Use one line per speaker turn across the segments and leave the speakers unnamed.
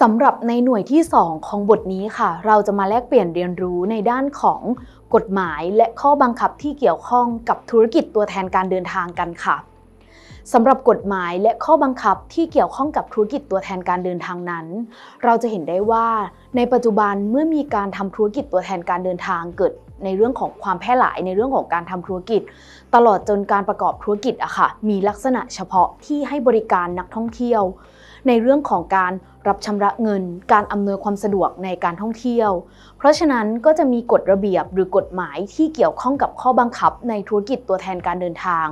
สำหรับในหน่วยที่ 2 ของบทนี้ค่ะ เราจะมาแลกเปลี่ยนเรียนรู้ในด้านของกฎหมายและข้อบังคับที่เกี่ยวข้องกับธุรกิจตัวแทนการเดินทางกันค่ะสำหรับกฎหมายและข้อบังคับที่เกี่ยวข้องกับธุรกิจตัวแทนการเดินทางนั้น เราจะเห็นได้ว่า ในปัจจุบันเมื่อมีการทำธุรกิจตัวแทนการเดินทางเกิด ในเรื่องของความแพร่หลายในเรื่องของการทำธุรกิจ ตลอดจนการประกอบธุรกิจอะค่ะมีลักษณะเฉพาะที่ให้บริการนักท่องเที่ยว ในเรื่องของการรับชำระเงิน การอำนวยความสะดวกในการท่องเที่ยว เพราะฉะนั้นก็จะมีกฎระเบียบหรือกฎหมายที่เกี่ยวข้องกับข้อบังคับในธุรกิจตัวแทนการเดินทาง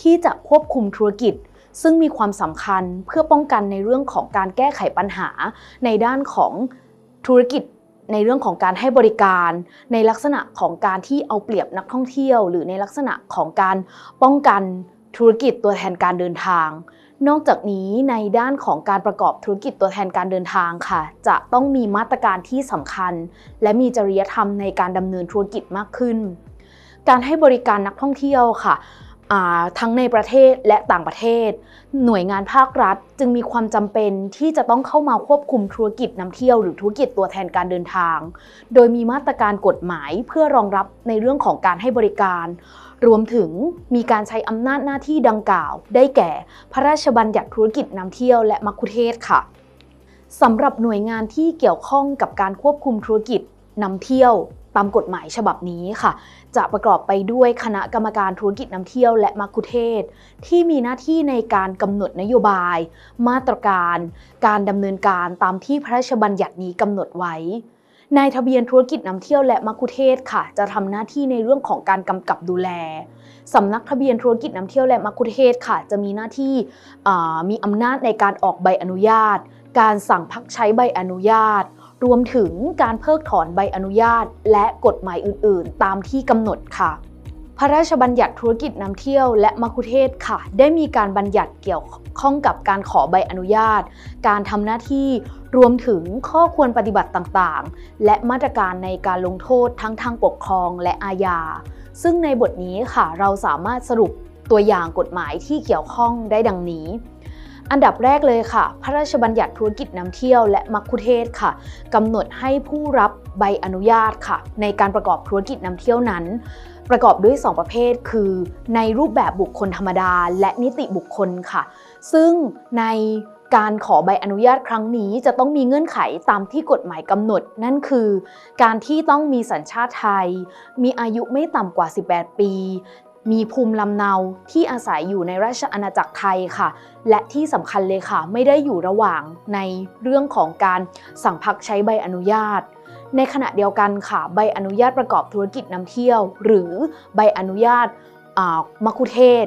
ที่จะควบคุมธุรกิจซึ่งมีความสำคัญเพื่อป้องกันในเรื่องของการแก้ไขปัญหาในด้านของธุรกิจ ในเรื่องของการให้บริการ ในลักษณะของการที่เอาเปรียบนักท่องเที่ยว หรือในลักษณะของการป้องกันธุรกิจตัวแทนการเดินทาง นอกจากนี้ในด้านของการประกอบธุรกิจตัวแทนการเดินทางค่ะ จะต้องมีมาตรการที่สำคัญ และมีจริยธรรมในการดำเนินธุรกิจมากขึ้น การให้บริการนักท่องเที่ยวค่ะ ทั้งในประเทศและต่างประเทศ หน่วยงานภาครัฐจึงมีความจำเป็นที่จะต้องเข้ามาควบคุมธุรกิจนำเที่ยวหรือธุรกิจตัวแทนการเดินทาง โดยมีมาตรการกฎหมายเพื่อรองรับในเรื่องของการให้บริการ รวมถึงมีการใช้อำนาจหน้าที่ดังกล่าว ได้แก่ พระราชบัญญัติธุรกิจนำเที่ยวและมัคคุเทศค่ะสำหรับหน่วยงานที่เกี่ยวข้องกับการควบคุมธุรกิจนำเที่ยว ตามกฎหมายฉบับนี้ค่ะ จะประกอบไปด้วยคณะกรรมการธุรกิจนำเที่ยวและมัคคุเทศ ที่มีหน้าที่ในการกำหนดนโยบาย มาตรการ การดำเนินการตามที่พระราชบัญญัตินี้กำหนดไว้นายทะเบียนธุรกิจนำเที่ยวและมัคคุเทศค่ะ จะทำหน้าที่ในเรื่องของการกำกับดูแลสำนักทะเบียนธุรกิจนำเที่ยวและมัคคุเทศค่ะ จะมีหน้าที่มีอำนาจในการออกใบอนุญาต การสั่งพักใช้ใบอนุญาต รวมถึงการเพิกถอนใบอนุญาต และกฎหมายอื่น ๆ ตามที่กำหนดค่ะ พระราชบัญญัติธุรกิจนำเที่ยวและมัคุเทศค่ะ ได้มีการบัญญัติเกี่ยวข้องกับการขอใบอนุญาต การทำหน้าที่รวมถึงข้อควรปฏิบัติต่างๆ และมาตรการในการลงโทษทั้งทางปกครองและอาญา ซึ่งในบทนี้ค่ะเราสามารถสรุปตัวอย่างกฎหมายที่เกี่ยวข้องได้ดังนี้ อันดับแรกเลยค่ะ พระราชบัญญัติธุรกิจนำเที่ยวและมัคคุเทศค่ะกำหนดให้ผู้รับใบอนุญาตค่ะ ในการประกอบธุรกิจนำเที่ยวนั้น ประกอบด้วย 2 ประเภท คือ ในรูปแบบบุคคลธรรมดา และนิติบุคคลค่ะ ซึ่งในการขอใบอนุญาตครั้งนี้จะต้องมีเงื่อนไขตามที่กฎหมายกำหนด นั่นคือ การที่ต้องมีสัญชาติไทย มีอายุไม่ต่ำกว่า 18 ปี มีภูมิลำเนาที่อาศัยอยู่ในราชอาณาจักรไทยค่ะ และที่สำคัญเลยค่ะ ไม่ได้อยู่ระหว่างในเรื่องของการสั่งพักใช้ใบอนุญาต ในขณะเดียวกันค่ะ ใบอนุญาตประกอบธุรกิจนำเที่ยว หรือใบอนุญาตามัคคุเทศ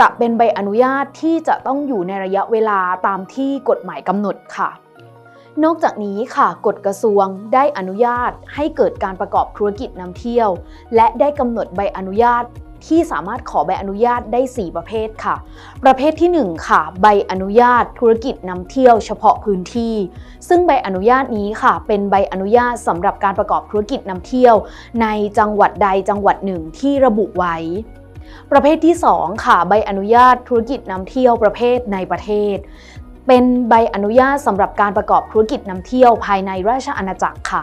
จะเป็นใบอนุญาตที่จะต้องอยู่ในระยะเวลาตามที่กฎหมายกำหนดค่ะ นอกจากนี้ค่ะกฎกระทรวงได้อนุญาตให้เกิดการประกอบธุรกิจนำเที่ยว และได้กำหนดใบอนุญาตที่สามารถขอใบอนุญาตได้ 4 ประเภทค่ะ ประเภทที่ 1 ค่ะ ใบอนุญาตธุรกิจนำเที่ยวเฉพาะพื้นที่ ซึ่งใบอนุญาตนี้ค่ะ เป็นใบอนุญาตสำหรับการประกอบธุรกิจนำเที่ยว ในจังหวัดใดจังหวัดหนึ่งที่ระบุไว้ ประเภทที่ 2 ค่ะ ใบอนุญาตธุรกิจนำเที่ยวประเภทในประเทศ เป็นใบอนุญาตสำหรับการประกอบธุรกิจนำเที่ยวภายในราชอาณาจักรค่ะ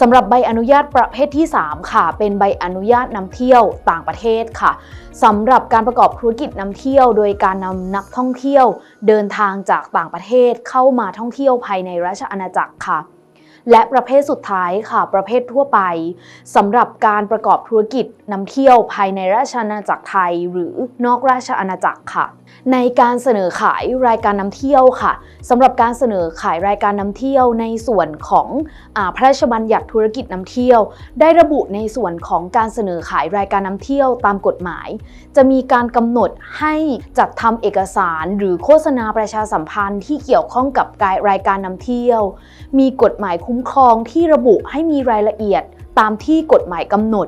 สำหรับใบอนุญาตประเภทที่ 3 ค่ะ เป็นใบอนุญาตนำเที่ยวต่างประเทศค่ะสำหรับการประกอบธุรกิจนำเที่ยว โดยการนำนักท่องเที่ยว เดินทางจากต่างประเทศเข้ามาท่องเที่ยวภายในราชอาณาจักรค่ะ และประเภทสุดท้ายค่ะ ประเภททั่วไปสำหรับการประกอบธุรกิจนำเที่ยวภายในราชอาณาจักรไทย หรือนอกราชอาณาจักรค่ะ ในการเสนอขายรายการนำเที่ยวค่ะสำหรับการเสนอขายรายการนำเที่ยวในส่วนของอาพระราชบัญญัติธุรกิจนำเที่ยว ได้ระบุในส่วนของการเสนอขายรายการนำเที่ยวตามกฎหมาย จะมีการกำหนดให้จัดทำเอกสารหรือโฆษณาประชาสัมพันธ์ที่เกี่ยวข้องกับการรายการนำเที่ยว มีกฎหมายคุ้มครองที่ระบุให้มีรายละเอียดตามที่กฎหมายกำหนด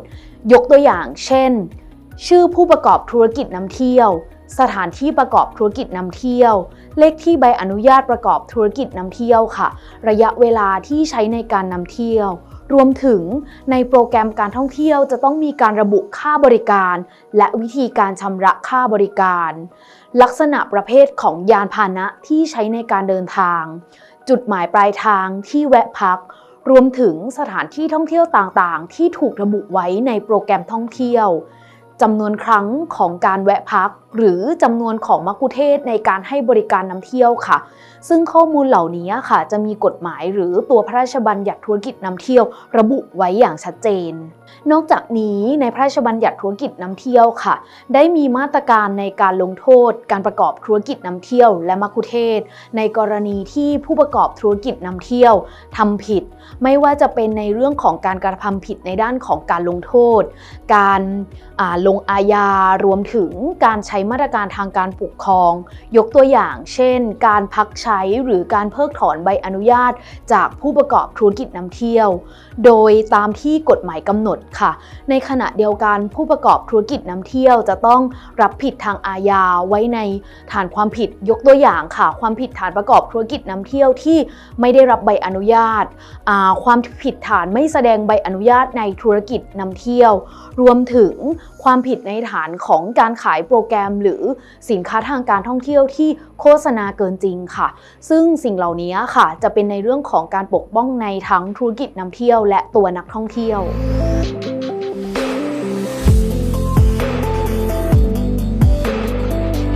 ยกตัวอย่างเช่น ชื่อผู้ประกอบธุรกิจนำเที่ยว สถานที่ประกอบธุรกิจนำเที่ยว เลขที่ใบอนุญาตประกอบธุรกิจนำเที่ยวค่ะ ระยะเวลาที่ใช้ในการนำเที่ยว รวมถึงในโปรแกรมการท่องเที่ยวจะต้องมีการระบุค่าบริการ และวิธีการชำระค่าบริการ ลักษณะประเภทของยานพาหนะที่ใช้ในการเดินทาง จุดหมายปลายทางที่แวะพัก รวมถึงสถานที่ท่องเที่ยวต่างๆ ที่ถูกระบุไว้ในโปรแกรมท่องเที่ยวจำนวนครั้งของการแวะพัก หรือจำนวนของมักคุเทศในการให้บริการนำเที่ยวค่ะ ซึ่งข้อมูลเหล่านี้ค่ะ จะมีกฎหมายหรือตัวพระราชบัญญัติธุรกิจนำเที่ยว ระบุไว้อย่างชัดเจน นอกจากนี้ในพระราชบัญญัติธุรกิจนำเที่ยวค่ะ ได้มีมาตรการในการลงโทษ การประกอบธุรกิจนำเที่ยว และมัคคุเทศ ในกรณีที่ผู้ประกอบธุรกิจนำเที่ยวทำผิด ไม่ว่าจะเป็นในเรื่องของการกระทำผิดในด้านของการลงโทษ การาลงอาญารวมถึงการใช้มาตรการทางการปกครอง ยกตัวอย่าง เช่น การพักใช้หรือการเพิกถอนใบอนุญาต จากผู้ประกอบธุรกิจนำเที่ยวโดยตามที่กฎหมายกำหนดค่ะ ในขณะเดียวกันผู้ประกอบธุรกิจนำเที่ยวจะต้องรับผิดทางอาญาไว้ในฐานความผิดยกตัวอย่างค่ะ ความผิดฐานประกอบธุรกิจนำเที่ยวที่ไม่ได้รับใบอนุญาตาความผิดฐานไม่แสดงใบอนุญาตในธุรกิจนำเที่ยว รวมถึงความผิดในฐานของการขายโปรแกรม หรือสินค้าทางการท่องเที่ยวที่โฆษณาเกินจริงค่ะ ซึ่งสิ่งเหล่านี้ค่ะจะเป็นในเรื่องของการปกป้องในทั้งธุรกิจนำเที่ยวและตัวนักท่องเที่ยว